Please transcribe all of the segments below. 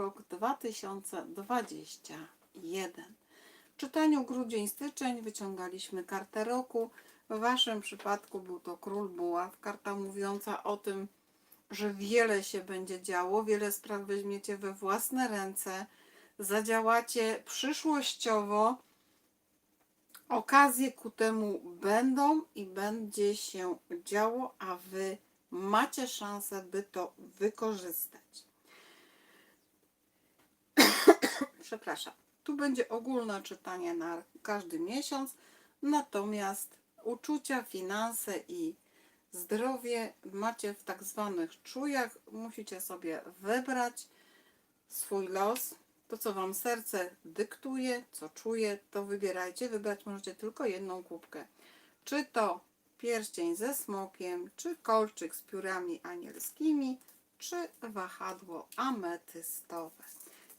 rok 2021. W czytaniu grudzień-styczeń wyciągaliśmy kartę roku. W Waszym przypadku był to Król Buław, karta mówiąca o tym, że wiele się będzie działo, wiele spraw weźmiecie we własne ręce, zadziałacie przyszłościowo. Okazje ku temu będą i będzie się działo, a Wy macie szansę, by to wykorzystać. Przepraszam. Tu będzie ogólne czytanie na każdy miesiąc, natomiast uczucia, finanse i zdrowie macie w tak zwanych czujach. Musicie sobie wybrać swój los. To, co Wam serce dyktuje, co czuje, to wybierajcie. Wybrać możecie tylko jedną kubkę. Czy to pierścień ze smokiem, czy kolczyk z piórami anielskimi, czy wahadło ametystowe.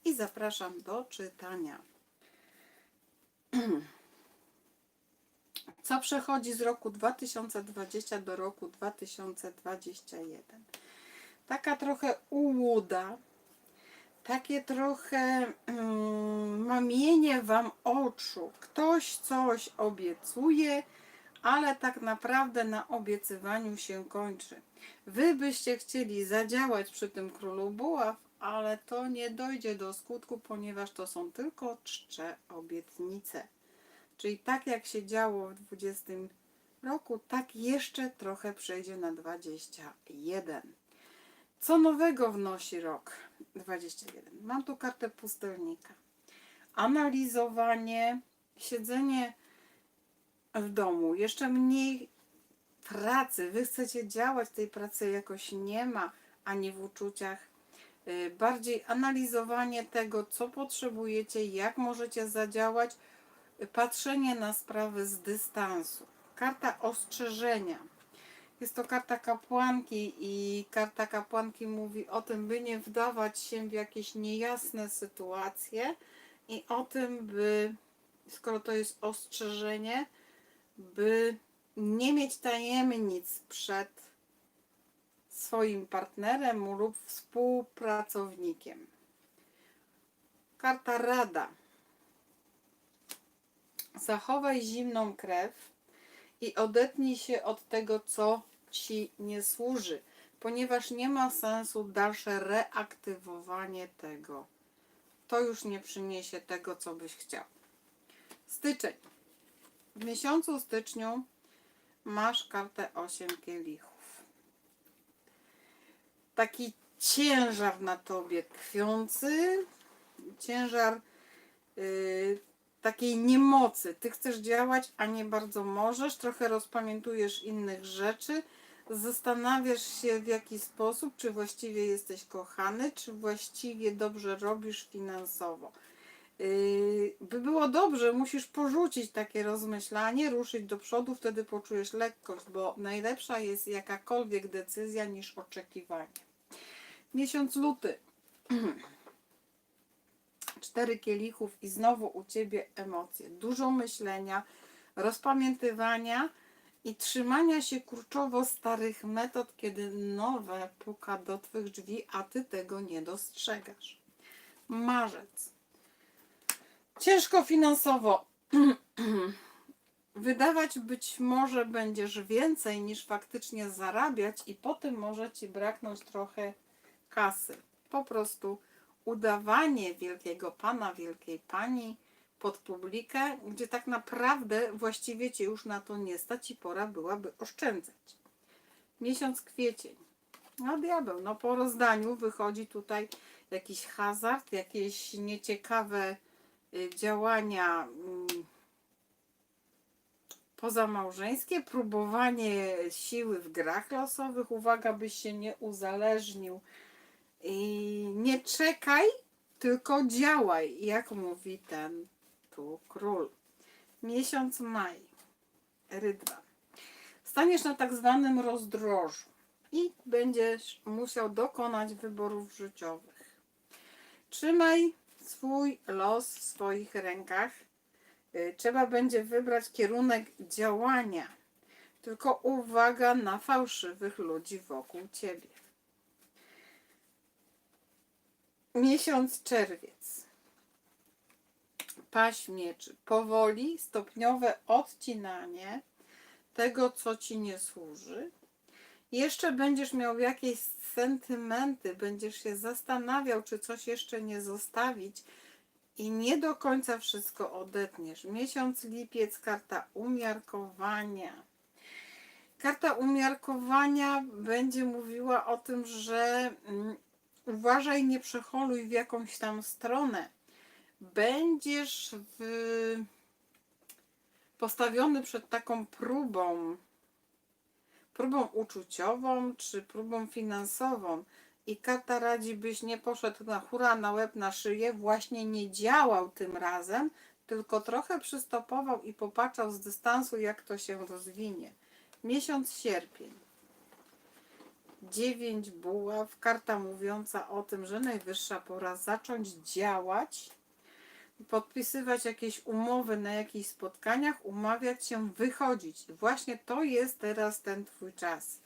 I zapraszam do czytania. Co przechodzi z roku 2020 do roku 2021? Taka trochę ułuda, takie trochę mm, mamienie wam oczu. Ktoś coś obiecuje, ale tak naprawdę na obiecywaniu się kończy. Wy byście chcieli zadziałać przy tym królu buław, ale to nie dojdzie do skutku, ponieważ to są tylko czcze obietnice. Czyli tak jak się działo w 20 roku, tak jeszcze trochę przejdzie na 21. Co nowego wnosi rok 21? Mam tu kartę pustelnika. Analizowanie, siedzenie w domu, jeszcze mniej pracy. Wy chcecie działać, tej pracy jakoś nie ma, ani w uczuciach. Y, Bardziej analizowanie tego, co potrzebujecie, jak możecie zadziałać, y, patrzenie na sprawy z dystansu. Karta ostrzeżenia. Jest to karta kapłanki i karta kapłanki mówi o tym, by nie wdawać się w jakieś niejasne sytuacje i o tym, by, skoro to jest ostrzeżenie, by nie mieć tajemnic przed swoim partnerem lub współpracownikiem. Karta Rada. Zachowaj zimną krew i odetnij się od tego, co ci nie służy, ponieważ nie ma sensu dalsze reaktywowanie tego. To już nie przyniesie tego, co byś chciał. Styczeń. W miesiącu styczniu masz kartę 8 kielichów. Taki ciężar na tobie tkwiący, ciężar yy, takiej niemocy. Ty chcesz działać, a nie bardzo możesz, trochę rozpamiętujesz innych rzeczy, zastanawiasz się w jaki sposób, czy właściwie jesteś kochany, czy właściwie dobrze robisz finansowo. Yy, by było dobrze, musisz porzucić takie rozmyślanie, ruszyć do przodu, wtedy poczujesz lekkość, bo najlepsza jest jakakolwiek decyzja niż oczekiwanie. Miesiąc luty. Cztery kielichów i znowu u Ciebie emocje. Dużo myślenia, rozpamiętywania i trzymania się kurczowo starych metod, kiedy nowe puka do Twych drzwi, a Ty tego nie dostrzegasz. Marzec. Ciężko finansowo. Wydawać być może będziesz więcej niż faktycznie zarabiać, i potem może ci braknąć trochę kasy. Po prostu udawanie wielkiego pana, wielkiej pani pod publikę, gdzie tak naprawdę właściwie cię już na to nie stać i pora byłaby oszczędzać. Miesiąc kwiecień. No diabeł, no po rozdaniu wychodzi tutaj jakiś hazard, jakieś nieciekawe działania mm, pozamałżeńskie, próbowanie siły w grach losowych. Uwaga, byś się nie uzależnił. I nie czekaj, tylko działaj, jak mówi ten tu król. Miesiąc maj. Rydwa. Staniesz na tak zwanym rozdrożu i będziesz musiał dokonać wyborów życiowych. Trzymaj swój los w swoich rękach. Y, Trzeba będzie wybrać kierunek działania. Tylko uwaga na fałszywych ludzi wokół ciebie. Miesiąc czerwiec. Paź mieczy. Powoli, stopniowe odcinanie tego, co ci nie służy. Jeszcze będziesz miał jakieś sentymenty, będziesz się zastanawiał, czy coś jeszcze nie zostawić i nie do końca wszystko odetniesz. Miesiąc lipiec, karta umiarkowania. Karta umiarkowania będzie mówiła o tym, że mm, uważaj, nie przecholuj w jakąś tam stronę. Będziesz w... postawiony przed taką próbą, próbą uczuciową czy próbą finansową. I karta radzi, byś nie poszedł na hura, na łeb, na szyję, właśnie nie działał tym razem, tylko trochę przystopował i popatrzał z dystansu, jak to się rozwinie. Miesiąc sierpień. Dziewięć buław, karta mówiąca o tym, że najwyższa pora zacząć działać, podpisywać jakieś umowy na jakichś spotkaniach, umawiać się, wychodzić. I właśnie to jest teraz ten Twój czas.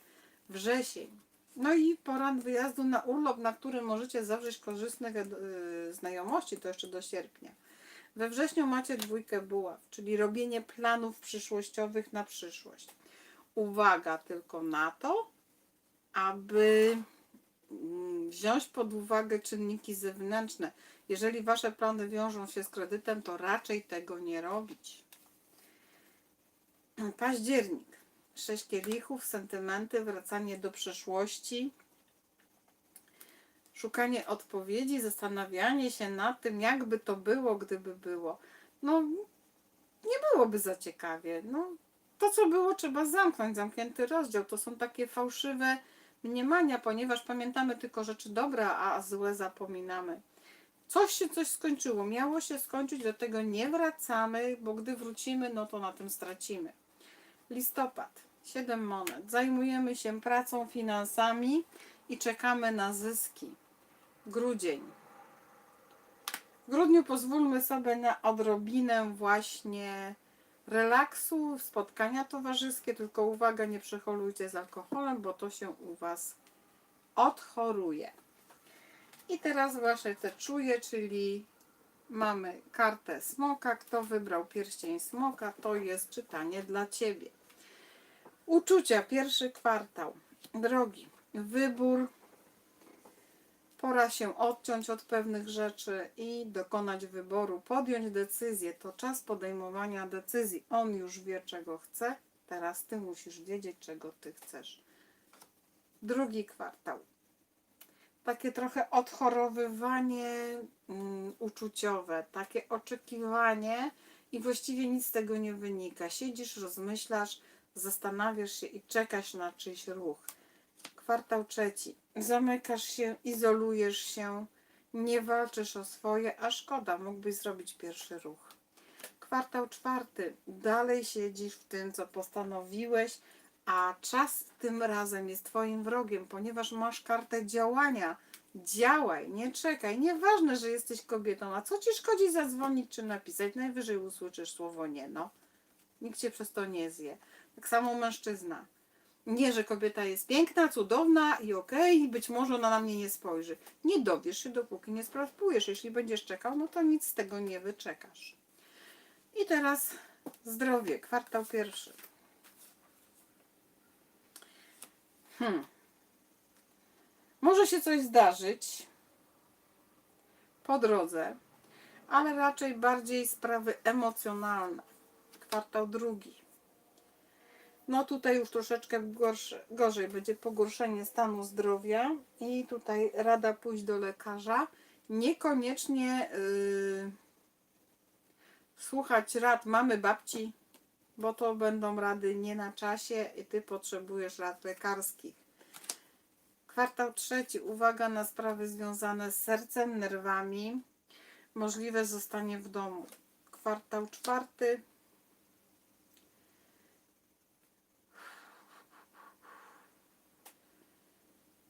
Wrzesień. No i pora wyjazdu na urlop, na którym możecie zawrzeć korzystne y, znajomości, to jeszcze do sierpnia. We wrześniu macie dwójkę buław, czyli robienie planów przyszłościowych na przyszłość. Uwaga tylko na to, aby mm, wziąć pod uwagę czynniki zewnętrzne. Jeżeli wasze plany wiążą się z kredytem, to raczej tego nie robić. Październik. Sześć kielichów, sentymenty, wracanie do przeszłości, szukanie odpowiedzi, zastanawianie się nad tym, jakby to było, gdyby było. No, nie byłoby za ciekawie. No, to, co było, trzeba zamknąć, zamknięty rozdział. To są takie fałszywe mniemania, ponieważ pamiętamy tylko rzeczy dobre, a złe zapominamy. Coś się coś skończyło, miało się skończyć, do tego nie wracamy, bo gdy wrócimy, no to na tym stracimy. Listopad, 7 monet. Zajmujemy się pracą, finansami i czekamy na zyski. Grudzień. W grudniu pozwólmy sobie na odrobinę właśnie relaksu, spotkania towarzyskie, tylko uwaga, nie przecholujcie z alkoholem, bo to się u Was odchoruje. I teraz Wasze te czuje, czyli mamy kartę smoka. Kto wybrał pierścień smoka, to jest czytanie dla Ciebie. Uczucia, pierwszy kwartał. Drogi, wybór. Pora się odciąć od pewnych rzeczy i dokonać wyboru, podjąć decyzję. To czas podejmowania decyzji. On już wie, czego chce, teraz ty musisz wiedzieć, czego ty chcesz. Drugi kwartał. Takie trochę odchorowywanie mm, uczuciowe, takie oczekiwanie i właściwie nic z tego nie wynika. Siedzisz, rozmyślasz, zastanawiasz się i czekasz na czyjś ruch. Kwartał trzeci. Zamykasz się, izolujesz się, nie walczysz o swoje, a szkoda, mógłbyś zrobić pierwszy ruch. Kwartał czwarty. Dalej siedzisz w tym, co postanowiłeś, a czas tym razem jest Twoim wrogiem, ponieważ masz kartę działania. Działaj, nie czekaj. Nieważne, że jesteś kobietą, a co ci szkodzi zadzwonić czy napisać? Najwyżej usłyszysz słowo nie, no. Nikt cię przez to nie zje. Tak samo mężczyzna. Nie, że kobieta jest piękna, cudowna i okej, być może ona na mnie nie spojrzy. Nie dowiesz się, dopóki nie sprawujesz. Jeśli będziesz czekał, no to nic z tego nie wyczekasz. I teraz zdrowie, kwartał pierwszy. Hmm. Może się coś zdarzyć po drodze, ale raczej bardziej sprawy emocjonalne. Kwartał drugi. No tutaj już troszeczkę gorsze, gorzej będzie pogorszenie stanu zdrowia i tutaj rada pójść do lekarza. Niekoniecznie yy, słuchać rad mamy babci, bo to będą rady nie na czasie i ty potrzebujesz rad lekarskich. Kwartał trzeci. Uwaga na sprawy związane z sercem, nerwami. Możliwe zostanie w domu. Kwartał czwarty.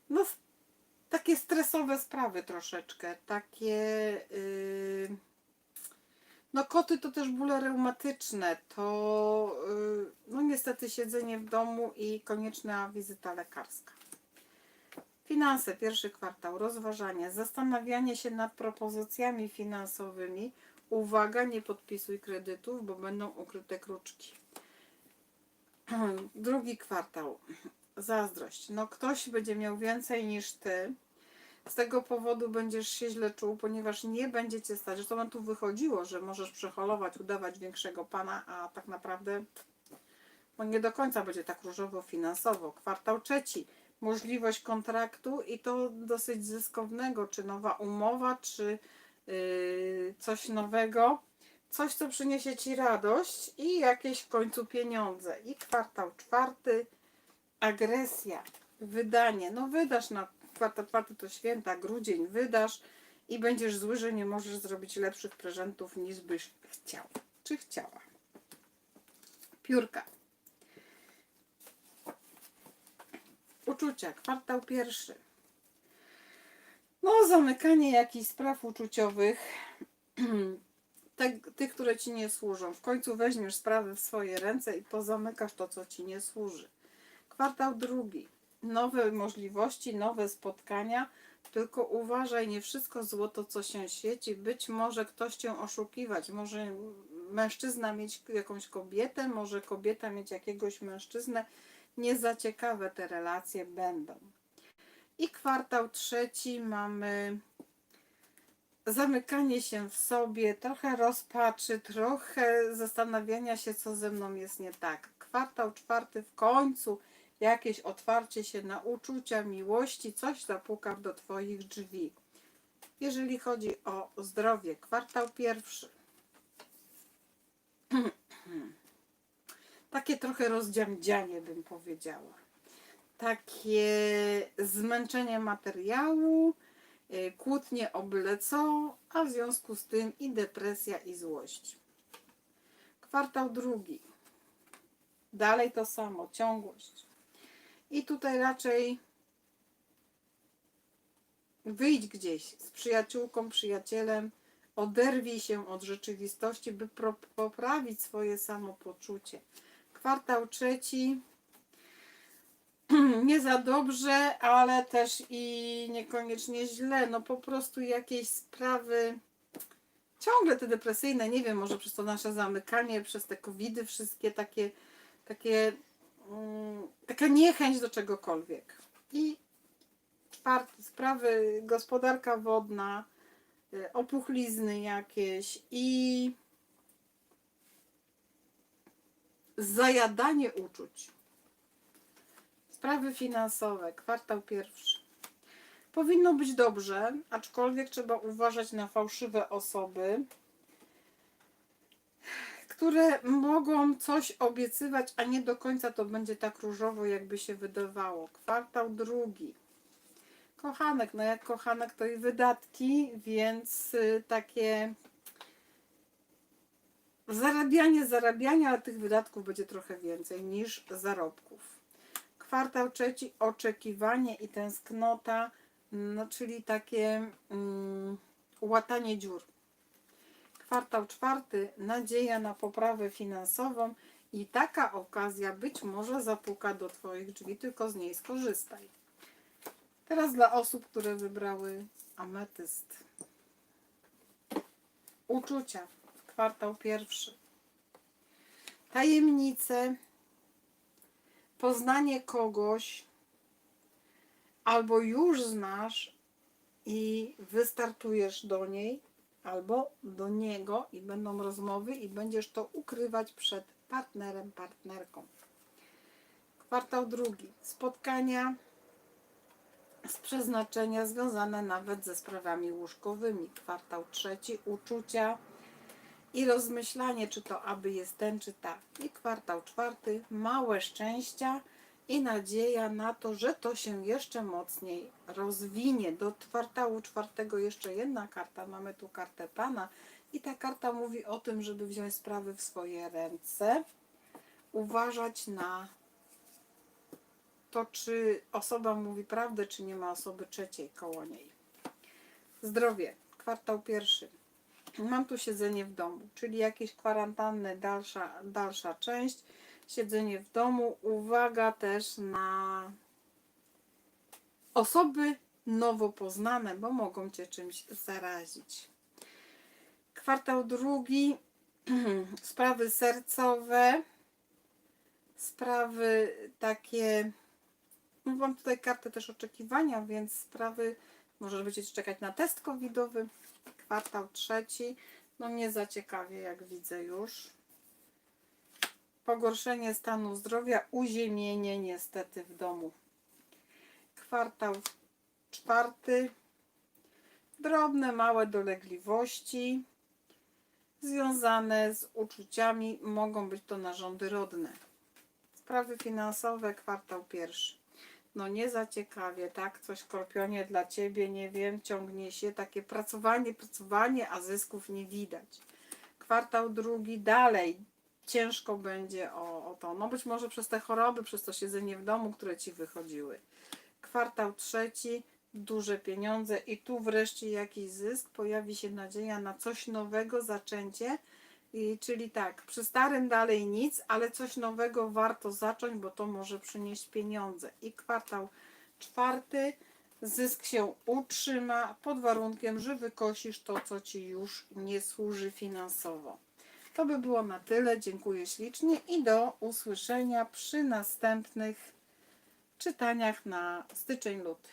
No, takie stresowe sprawy troszeczkę. Takie. Yy, no, koty to też bóle reumatyczne. To, yy, no, niestety, siedzenie w domu i konieczna wizyta lekarska. Finanse, pierwszy kwartał, rozważanie, zastanawianie się nad propozycjami finansowymi. Uwaga, nie podpisuj kredytów, bo będą ukryte kruczki. Drugi kwartał, zazdrość. No ktoś będzie miał więcej niż ty. Z tego powodu będziesz się źle czuł, ponieważ nie będziecie stać. Zresztą nam tu wychodziło, że możesz przeholować, udawać większego pana, a tak naprawdę bo nie do końca będzie tak różowo finansowo. Kwartał trzeci, możliwość kontraktu i to dosyć zyskownego, czy nowa umowa, czy yy, coś nowego, coś co przyniesie Ci radość i jakieś w końcu pieniądze. I kwartał czwarty, agresja, wydanie. No wydasz na kwartał czwarty to święta, grudzień wydasz i będziesz zły, że nie możesz zrobić lepszych prezentów niż byś chciał, czy chciała. Piórka. Uczucia, kwartał pierwszy. No, zamykanie jakichś spraw uczuciowych, tych, które ci nie służą. W końcu weźmiesz sprawy w swoje ręce i pozamykasz to, co ci nie służy. Kwartał drugi. Nowe możliwości, nowe spotkania. Tylko uważaj, nie wszystko złoto, co się świeci. Być może ktoś cię oszukiwać. Może mężczyzna mieć jakąś kobietę, może kobieta mieć jakiegoś mężczyznę nie za ciekawe te relacje będą. I kwartał trzeci mamy zamykanie się w sobie, trochę rozpaczy, trochę zastanawiania się, co ze mną jest nie tak. Kwartał czwarty w końcu jakieś otwarcie się na uczucia, miłości, coś zapuka do Twoich drzwi. Jeżeli chodzi o zdrowie, kwartał pierwszy. takie trochę rozdziamdzianie bym powiedziała. Takie zmęczenie materiału, y, kłótnie o byle co, a w związku z tym i depresja i złość. Kwartał drugi. Dalej to samo, ciągłość. I tutaj raczej wyjdź gdzieś z przyjaciółką, przyjacielem, oderwij się od rzeczywistości, by poprawić swoje samopoczucie. Kwartał trzeci. Nie za dobrze, ale też i niekoniecznie źle. No po prostu jakieś sprawy ciągle te depresyjne, nie wiem, może przez to nasze zamykanie, przez te covidy wszystkie takie, takie taka niechęć do czegokolwiek. I czwarty, sprawy gospodarka wodna, y, opuchlizny jakieś i zajadanie uczuć. Sprawy finansowe, kwartał pierwszy. Powinno być dobrze, aczkolwiek trzeba uważać na fałszywe osoby, które mogą coś obiecywać, a nie do końca to będzie tak różowo, jakby się wydawało. Kwartał drugi. Kochanek, no jak kochanek to i wydatki, więc y, takie Zarabianie, zarabianie, ale tych wydatków będzie trochę więcej niż zarobków. Kwartał trzeci oczekiwanie i tęsknota, no, czyli takie mm, łatanie dziur. Kwartał czwarty nadzieja na poprawę finansową i taka okazja być może zapuka do Twoich drzwi, tylko z niej skorzystaj. Teraz dla osób, które wybrały ametyst. Uczucia kwartał pierwszy. Tajemnice, poznanie kogoś, albo już znasz i wystartujesz do niej, albo do niego i będą rozmowy i będziesz to ukrywać przed partnerem, partnerką. Kwartał drugi. Spotkania z przeznaczenia związane nawet ze sprawami łóżkowymi. Kwartał trzeci. Uczucia i rozmyślanie, czy to aby jest ten, czy ta. I kwartał czwarty, małe szczęścia i nadzieja na to, że to się jeszcze mocniej rozwinie. Do kwartału czwartego jeszcze jedna karta, mamy tu kartę Pana i ta karta mówi o tym, żeby wziąć sprawy w swoje ręce, uważać na to, czy osoba mówi prawdę, czy nie ma osoby trzeciej koło niej. Zdrowie, kwartał pierwszy Mam tu siedzenie w domu, czyli jakieś kwarantanny, dalsza, dalsza część. Siedzenie w domu. Uwaga też na osoby nowo poznane, bo mogą Cię czymś zarazić. Kwartał drugi, sprawy sercowe, sprawy takie, no mam tutaj kartę też oczekiwania, więc sprawy, może będziecie czekać na test covidowy, kwartał trzeci, no nie za ciekawie jak widzę już. Pogorszenie stanu zdrowia, uziemienie niestety w domu. Kwartał czwarty, drobne, małe dolegliwości związane z uczuciami, mogą być to narządy rodne. Sprawy finansowe, kwartał pierwszy. No nie za ciekawie, tak? Coś skorpionie dla Ciebie, nie wiem, ciągnie się takie pracowanie, pracowanie, a zysków nie widać. Kwartał drugi, dalej ciężko będzie o, o to. No być może przez te choroby, przez to siedzenie w domu, które Ci wychodziły. Kwartał trzeci, duże pieniądze i tu wreszcie jakiś zysk, pojawi się nadzieja na coś nowego, zaczęcie. I, czyli tak, przy starym dalej nic, ale coś nowego warto zacząć, bo to może przynieść pieniądze. I kwartał czwarty, zysk się utrzyma pod warunkiem, że wykosisz to, co Ci już nie służy finansowo. To by było na tyle. Dziękuję ślicznie i do usłyszenia przy następnych czytaniach na styczeń-luty.